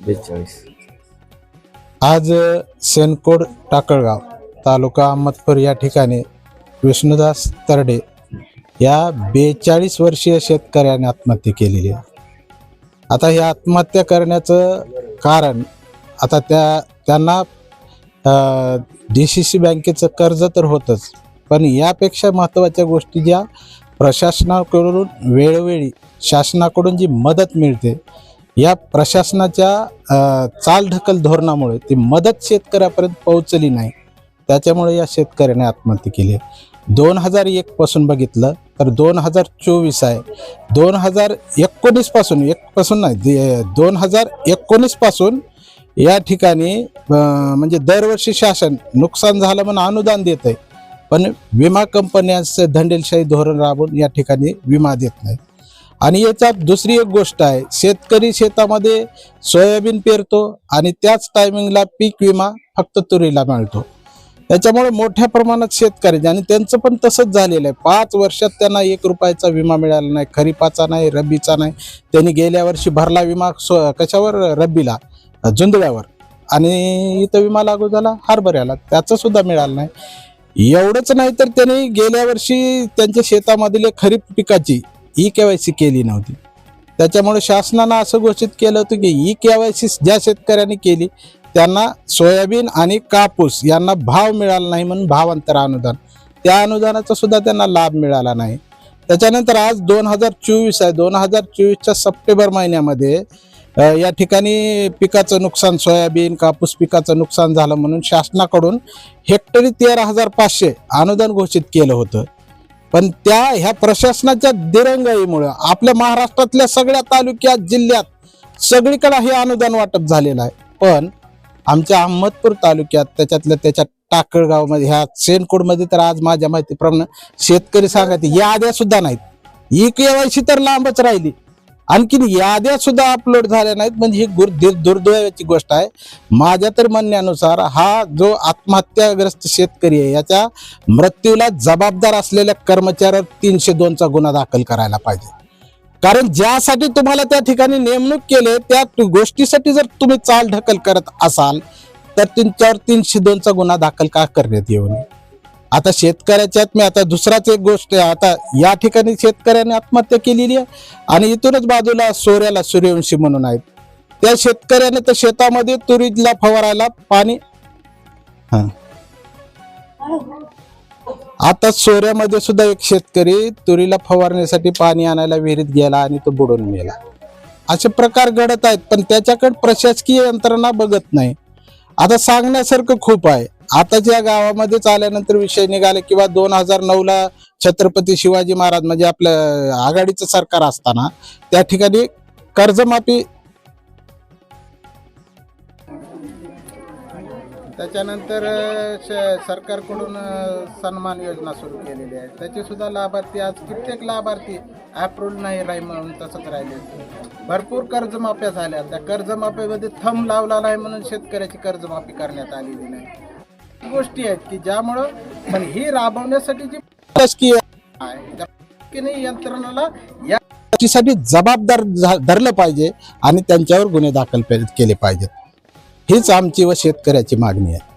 बेचाळीस. आज सेनकोड टाकळगाव तालुका अहमदपूर या ठिकाणी विष्णुदास तरडे या बेचाळीस वर्षीय शेतकऱ्याने आत्महत्या केलेली आहे. आता हे आत्महत्या करण्याचं कारण आता त्या त्यांना डी सी सी बँकेचं कर्ज तर होतंच पण यापेक्षा महत्त्वाच्या गोष्टी ज्या प्रशासनाकडून वेळोवेळी शासनाकडून जी मदत मिळते या प्रशासनाच्या चालढकल धोरणामुळे ती मदत शेतकऱ्यापर्यंत पोहोचली नाही. त्याच्यामुळे या शेतकऱ्याने आत्महत्या केली. दोन हजार एक पासून बघितलं तर दोन हजार चोवीस आहे. दोन हजार एकोणीसपासून एक पासून नाही दोन हजार एकोणीसपासून या ठिकाणी म्हणजे दरवर्षी शासन नुकसान झालं म्हणून अनुदान देत आहे पण विमा कंपन्यांचं धंडेलशाही धोरण राबवून या ठिकाणी विमा देत नाही. आणि याच्यात दुसरी एक गोष्ट आहे शेतकरी शेतामध्ये सोयाबीन पेरतो आणि त्याच टायमिंगला पीक विमा फक्त तुरीला मिळतो. त्याच्यामुळे मोठ्या प्रमाणात शेतकरी आणि त्यांचं पण तसंच झालेलं आहे. पाच वर्षात त्यांना एक रुपयाचा विमा मिळाला नाही खरीपाचा नाही रब्बीचा नाही. त्यांनी गेल्या वर्षी भरला विमा सो कशावर? रब्बीला जुंदळ्यावर आणि इथं विमा लागू झाला हरभऱ्याला. त्याचं सुद्धा मिळालं नाही. एवढंच नाही तर त्यांनी गेल्या वर्षी त्यांच्या शेतामधील खरीप पिकाची ई के वाय सी केली नव्हती. त्याच्यामुळे शासनानं असं घोषित केलं होतं की ई के वाय सी ज्या शेतकऱ्यांनी केली त्यांना सोयाबीन आणि कापूस यांना भाव मिळाला नाही म्हणून भावांतर अनुदान. त्या अनुदानाचा सुद्धा त्यांना लाभ मिळाला नाही. त्याच्यानंतर आज दोन हजार चोवीस आहे. दोन हजार चोवीसच्या सप्टेंबर महिन्यामध्ये या ठिकाणी पिकाचं नुकसान सोयाबीन कापूस पिकाचं नुकसान झालं म्हणून शासनाकडून हेक्टरी तेरा हजार पाचशे अनुदान घोषित केलं होतं. पण त्या ह्या प्रशासनाच्या दिरंगाईमुळं आपल्या महाराष्ट्रातल्या सगळ्या तालुक्यात जिल्ह्यात सगळीकडे हे अनुदान वाटप झालेलं आहे. पण आमच्या अहमदपूर तालुक्यात त्याच्यातल्या त्याच्या टाकळगावमध्ये ह्या सेनकोडमध्ये तर आज माझ्या माहितीप्रमाणे शेतकरी सांगायचे याद्या सुद्धा नाहीत. ई केवायसी तर लांबच राहिली. आणखीन याद्या सुद्धा अपलोड झाल्या नाहीत. म्हणजे ही गुर दुर्दैवाची गोष्ट आहे. माझ्या तर म्हणण्यानुसार हा जो आत्महत्याग्रस्त शेतकरी आहे याच्या मृत्यूला जबाबदार असलेल्या कर्मचाऱ्यावर तीनशे दोनचा गुन्हा दाखल करायला पाहिजे. कारण ज्यासाठी तुम्हाला त्या ठिकाणी नेमणूक केले त्या गोष्टीसाठी जर तुम्ही चाल ढकल करत असाल तर तुमच्यावर तीनशे दोनचा गुन्हा दाखल का करण्यात येऊ नये? आता शेतकऱ्याच्यात मी आता दुसराच एक गोष्ट आहे. आता या ठिकाणी शेतकऱ्याने आत्महत्या केलेली आहे आणि इथूनच बाजूला सोऱ्याला सूर्यवंशी म्हणून आहेत. त्या शेतकऱ्याने तर शेतामध्ये तुरीला फवारायला पाणी हा. आता सोऱ्यामध्ये सुद्धा एक शेतकरी तुरीला फवारण्यासाठी पाणी आणायला विहिरीत गेला आणि तो बुडून गेला. असे प्रकार घडत आहेत पण त्याच्याकडे प्रशासकीय यंत्रणा बघत नाही. आता सांगण्यासारखं खूप आहे. आताच्या गावामध्येच आल्यानंतर विषय निघाले किंवा दोन हजार ला छत्रपती शिवाजी महाराज म्हणजे आपलं आघाडीचं सरकार असताना त्या ठिकाणी कर्जमाफी त्याच्यानंतर श- सरकारकडून सन्मान योजना सुरू केलेली आहे. त्याचे सुद्धा लाभार्थी आज कित्येक लाभार्थी अप्रूव्ह नाही राही म्हणून तसंच राहिले. भरपूर कर्जमाफ्या झाल्या. त्या कर्जमाफीमध्ये थंब लावला नाही म्हणून शेतकऱ्याची कर्जमाफी करण्यात आलेली नाही. गोष्टी आहेत की ज्यामुळं पण ही राबवण्यासाठी जी प्रशासकीय आहे त्या प्रशासकीय यंत्रणाला या जबाबदार झा- धरलं पाहिजे आणि त्यांच्यावर गुन्हे दाखल पे- केले पाहिजेत. हीच आमची व शेतकऱ्याची मागणी आहे.